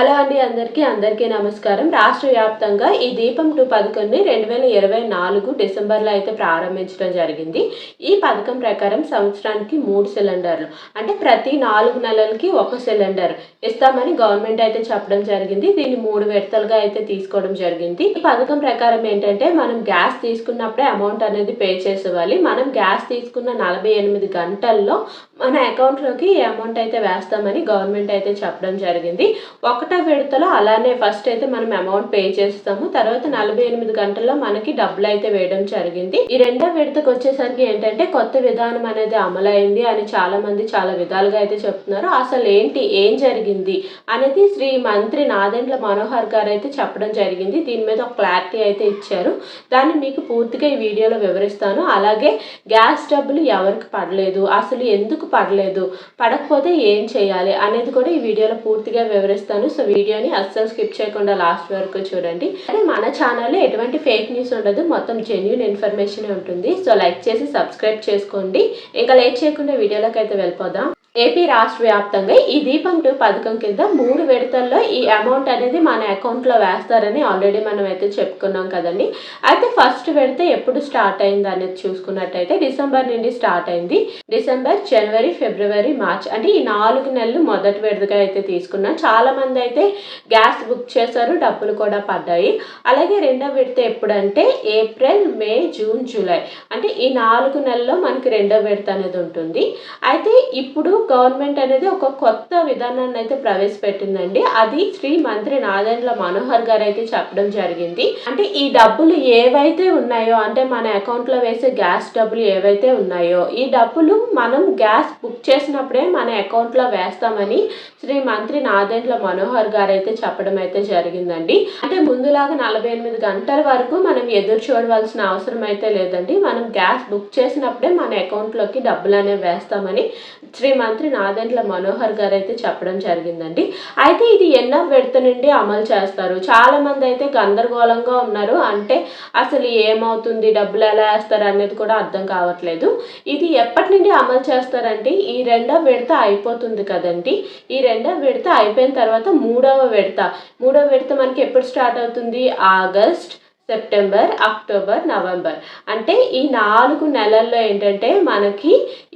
Hello అండి అందరికీ అందరికీ నమస్కారం. రాష్ట్ర వ్యాప్తంగా ఈ దీపం టూ పథకంని రెండు వేల ఇరవై నాలుగు డిసెంబర్లో అయితే ప్రారంభించడం జరిగింది. ఈ పథకం ప్రకారం సంవత్సరానికి మూడు సిలిండర్లు అంటే ప్రతి నాలుగు నెలలకి ఒక సిలిండర్ ఇస్తామని గవర్నమెంట్ అయితే చెప్పడం జరిగింది. దీన్ని మూడు విడతలుగా అయితే తీసుకోవడం జరిగింది. ఈ పథకం ప్రకారం ఏంటంటే మనం గ్యాస్ తీసుకున్నప్పుడే అమౌంట్ అనేది పే చేసేవాలి. మనం గ్యాస్ తీసుకున్న నలభై ఎనిమిది గంటల్లో మన అకౌంట్లోకి ఈ అమౌంట్ అయితే వేస్తామని గవర్నమెంట్ అయితే చెప్పడం జరిగింది. ఒక ఒకటో విడతలో అలానే ఫస్ట్ అయితే మనం అమౌంట్ పే చేస్తాము. తర్వాత నలభై ఎనిమిది గంటల్లో మనకి డబ్బులు అయితే వేయడం జరిగింది. ఈ రెండో విడతకు వచ్చేసరికి ఏంటంటే కొత్త విధానం అనేది అమలైంది అని చాలా మంది చాలా విధాలుగా అయితే చెప్తున్నారు. అసలు ఏంటి ఏం జరిగింది అనేది శ్రీ మంత్రి నాదెండ్ల మనోహర్ గారు అయితే చెప్పడం జరిగింది. దీని మీద ఒక క్లారిటీ అయితే ఇచ్చారు. దాన్ని మీకు పూర్తిగా ఈ వీడియోలో వివరిస్తాను. అలాగే గ్యాస్ డబ్బులు ఎవరికి పడలేదు అసలు ఎందుకు పడలేదు పడకపోతే ఏం చేయాలి అనేది కూడా ఈ వీడియోలో పూర్తిగా వివరిస్తాను. సో వీడియోని అస్సలు స్కిప్ చేయకుండా లాస్ట్ వరకు చూడండి. అదే మన ఛానల్లో ఎటువంటి ఫేక్ న్యూస్ ఉండదు. మొత్తం జెన్యున్ ఇన్ఫర్మేషన్ ఉంటుంది. సో లైక్ చేసి సబ్స్క్రైబ్ చేసుకోండి. ఇంకా లేట్ చేయకుండా వీడియోలోకి అయితే వెళ్ళిపోదాం. ఏపీ రాష్ట్ర వ్యాప్తంగా ఈ దీపం టూ పథకం కింద మూడు విడతల్లో ఈ అమౌంట్ అనేది మన అకౌంట్లో వేస్తారని ఆల్రెడీ మనం అయితే చెప్పుకున్నాం కదండి. అయితే ఫస్ట్ విడత ఎప్పుడు స్టార్ట్ అయింది అనేది చూసుకున్నట్టయితే డిసెంబర్ నుండి స్టార్ట్ అయింది. డిసెంబర్ జనవరి ఫిబ్రవరి మార్చ్ అంటే ఈ నాలుగు నెలలు మొదటి విడతగా అయితే తీసుకున్నాం. చాలా మంది అయితే గ్యాస్ బుక్ చేశారు డబ్బులు కూడా పడ్డాయి. అలాగే రెండో విడత ఎప్పుడంటే ఏప్రిల్ మే జూన్ జూలై అంటే ఈ నాలుగు నెలల్లో మనకి రెండో విడత అనేది ఉంటుంది. అయితే ఇప్పుడు గవర్నమెంట్ అనేది ఒక కొత్త విధానాన్ని అయితే ప్రవేశపెట్టిందండి. అది శ్రీ మంత్రి నాదెండ్ల మనోహర్ గారు అయితే చెప్పడం జరిగింది. అంటే ఈ డబ్బులు ఏవైతే ఉన్నాయో అంటే మన అకౌంట్లో వేసే గ్యాస్ డబ్బులు ఏవైతే ఉన్నాయో ఈ డబ్బులు మనం గ్యాస్ బుక్ చేసినప్పుడే మన అకౌంట్లో వేస్తామని శ్రీ మంత్రి నాదెండ్ల మనోహర్ గారు అయితే చెప్పడం అయితే జరిగిందండి. అంటే ముందులాగా నలభై ఎనిమిది గంటల వరకు మనం ఎదురు చూడవలసిన అవసరం అయితే లేదండి. మనం గ్యాస్ బుక్ చేసినప్పుడే మన అకౌంట్లోకి డబ్బులు అనేవి వేస్తామని శ్రీ మంత్రి నాదెండ్ల మనోహర్ గారు అయితే చెప్పడం జరిగిందండి. అయితే ఇది ఎన్నో విడత నుండి అమలు చేస్తారు. చాలా మంది అయితే గందరగోళంగా ఉన్నారు. అంటే అసలు ఏమవుతుంది? డబ్బులు ఎలా వేస్తారు అనేది కూడా అర్థం కావట్లేదు. ఇది ఎప్పటి నుండి అమలు చేస్తారంటే ఈ రెండో విడత అయిపోతుంది కదండి. ఈ రెండో విడత అయిపోయిన తర్వాత మూడవ విడత. మూడవ విడత మనకి ఎప్పుడు స్టార్ట్ అవుతుంది? ఆగస్ట్ సెప్టెంబర్ అక్టోబర్ నవంబర్ అంటే ఈ నాలుగు నెలల్లో ఏంటంటే మనకి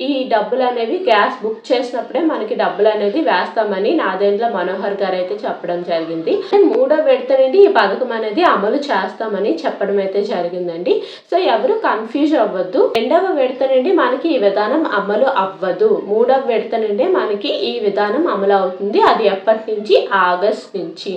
ఈ డబ్బులు అనేవి గ్యాస్ బుక్ చేసినప్పుడే మనకి డబ్బులు అనేది వేస్తామని నాదేండ్ల మనోహర్ గారు అయితే చెప్పడం జరిగింది. మూడో విడత నుండి ఈ పథకం అనేది అమలు చేస్తామని చెప్పడం అయితే జరిగిందండి. సో ఎవరు కన్ఫ్యూజ్ అవ్వద్దు. రెండవ విడత నుండి మనకి ఈ విధానం అమలు అవ్వదు. మూడవ విడత నుండి మనకి ఈ విధానం అమలు అవుతుంది. అది ఎప్పటి నుంచి? ఆగస్ట్ నుంచి.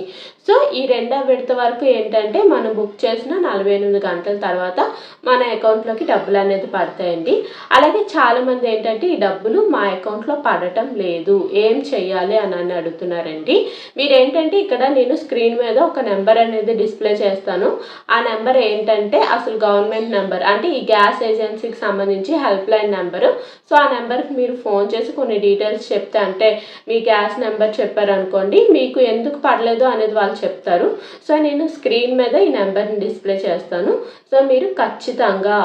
సో ఈ రెండవ విడత వరకు ఏంటంటే మనం బుక్ చేసిన నలభై ఎనిమిది గంటల తర్వాత మన అకౌంట్లోకి డబ్బులు అనేది పడతాయండి. అలాగే చాలామంది ఏంటంటే ఈ డబ్బులు మా అకౌంట్లో పడటం లేదు. ఏం చెయ్యాలి అని అని అడుగుతున్నారండి. మీరు ఏంటంటే ఇక్కడ నేను స్క్రీన్ మీద ఒక నెంబర్ అనేది డిస్ప్లే చేస్తాను. ఆ నెంబర్ ఏంటంటే అసలు గవర్నమెంట్ నెంబర్ అంటే ఈ గ్యాస్ ఏజెన్సీకి సంబంధించి హెల్ప్ లైన్ నెంబరు. సో ఆ నెంబర్కి మీరు ఫోన్ చేసి కొన్ని డీటెయిల్స్ చెప్తే అంటే మీ గ్యాస్ నెంబర్ చెప్పారనుకోండి మీకు ఎందుకు పడలేదు అనేది వాళ్ళు చెప్తారు. సో నేను స్క్రీన్ మీద ఈ నెంబర్ని డిస్ప్లే చేస్తాను. సో మీరు ఖచ్చితంగా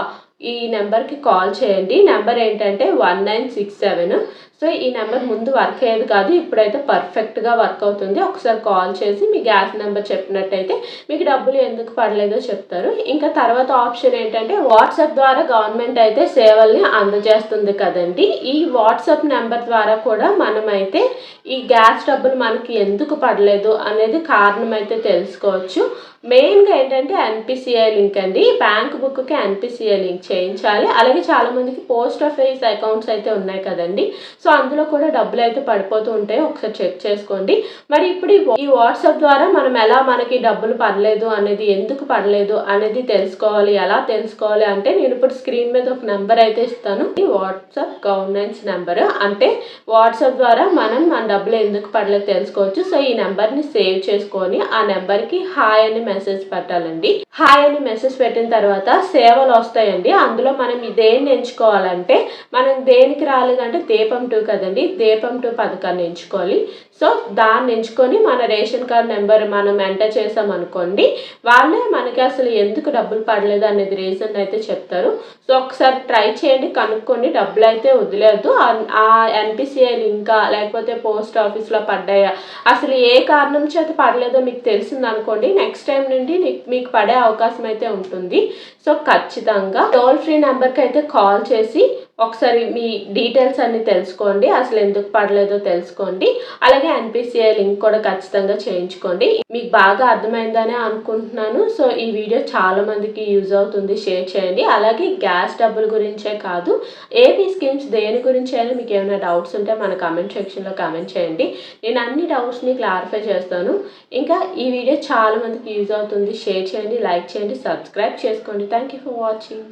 ఈ నెంబర్కి కాల్ చేయండి. నెంబర్ ఏంటంటే one nine six seven. So ఈ నెంబర్ ముందు వర్క్ అయ్యేది కాదు. ఇప్పుడైతే పర్ఫెక్ట్గా వర్క్ అవుతుంది. ఒకసారి కాల్ చేసి మీ గ్యాస్ నెంబర్ చెప్పినట్టయితే మీకు డబ్బులు ఎందుకు పడలేదో చెప్తారు. ఇంకా తర్వాత ఆప్షన్ ఏంటంటే వాట్సాప్ ద్వారా గవర్నమెంట్ అయితే సేవల్ని అందజేస్తుంది కదండి. ఈ వాట్సాప్ నెంబర్ ద్వారా కూడా మనమైతే ఈ గ్యాస్ డబ్బులు మనకి ఎందుకు పడలేదు అనేది కారణం అయితే తెలుసుకోవచ్చు. మెయిన్గా ఏంటంటే ఎన్పిసిఐ లింక్ అండి. బ్యాంక్ బుక్కి ఎన్పిసిఐ లింక్ చేయించాలి. అలాగే చాలామందికి పోస్ట్ ఆఫీస్ అకౌంట్స్ అయితే ఉన్నాయి కదండి. సో అందులో కూడా డబ్బులు అయితే పడిపోతూ ఉంటాయి. ఒకసారి చెక్ చేసుకోండి. మరి ఇప్పుడు ఈ- వాట్సాప్ ద్వారా మనం ఎలా మనకి డబ్బులు పడలేదు అనేది ఎందుకు పడలేదు అనేది తెలుసుకోవాలి. ఎలా తెలుసుకోవాలి అంటే నేను ఇప్పుడు స్క్రీన్ మీద ఒక నెంబర్ అయితే ఇస్తాను. ఈ వాట్సాప్ గవర్నెన్స్ నెంబర్ అంటే వాట్సాప్ ద్వారా మనం మన డబ్బులు ఎందుకు పడలేదు తెలుసుకోవచ్చు. సో ఈ నెంబర్ని సేవ్ చేసుకొని ఆ నెంబర్కి హాయ్ అని మెసేజ్ పెట్టాలండి. హాయ్ అని మెసేజ్ పెట్టిన తర్వాత సేవలు వస్తాయండి. అందులో మనం ఇదేం దేన్ని ఎంచుకోవాలంటే మనం దేనికి రాలేదంటే దీపం టూ కదండి. దీపం టూ పథకాన్ని ఎంచుకోవాలి. సో దాన్ని ఎంచుకొని మన రేషన్ కార్డ్ నెంబర్ మనం ఎంటర్ చేసాం అనుకోండి వాళ్ళే మనకి అసలు ఎందుకు డబ్బులు పడలేదు అనేది రీజన్ అయితే చెప్తారు. సో ఒకసారి ట్రై చేయండి. కనుక్కోండి. డబ్బులు అయితే వదిలేదు ఆ ఎన్పిసిఐ ఇంకా లేకపోతే పోస్ట్ ఆఫీస్లో పడ్డాయా అసలు ఏ కారణం చేత పడలేదో మీకు తెలిసింది అనుకోండి నెక్స్ట్ టైం నుండి మీకు పడే అవకాశం అయితే ఉంటుంది. సో ఖచ్చితంగా. టోల్ ఫ్రీ నెంబర్కి అయితే కాల్ చేసి ఒకసారి మీ డీటెయిల్స్ అన్ని తెలుసుకోండి. అసలు ఎందుకు పడలేదో తెలుసుకోండి. అలాగే ఎన్పిసిఐ లింక్ కూడా ఖచ్చితంగా చేయించుకోండి. మీకు బాగా అర్థమైందనే అనుకుంటున్నాను. సో ఈ వీడియో చాలా మందికి యూజ్ అవుతుంది. షేర్ చేయండి. అలాగే గ్యాస్ డబ్బుల గురించే కాదు. ఏపీ స్కీమ్స్ దేని గురించి అయినా మీకు ఏమైనా డౌట్స్ ఉంటే మన కమెంట్ సెక్షన్లో కమెంట్ చేయండి. నేను అన్ని డౌట్స్ని క్లారిఫై చేస్తాను. ఇంకా ఈ వీడియో చాలా మందికి యూజ్ అవుతుంది. షేర్ చేయండి లైక్ చేయండి సబ్స్క్రైబ్ చేసుకోండి. Thank you for watching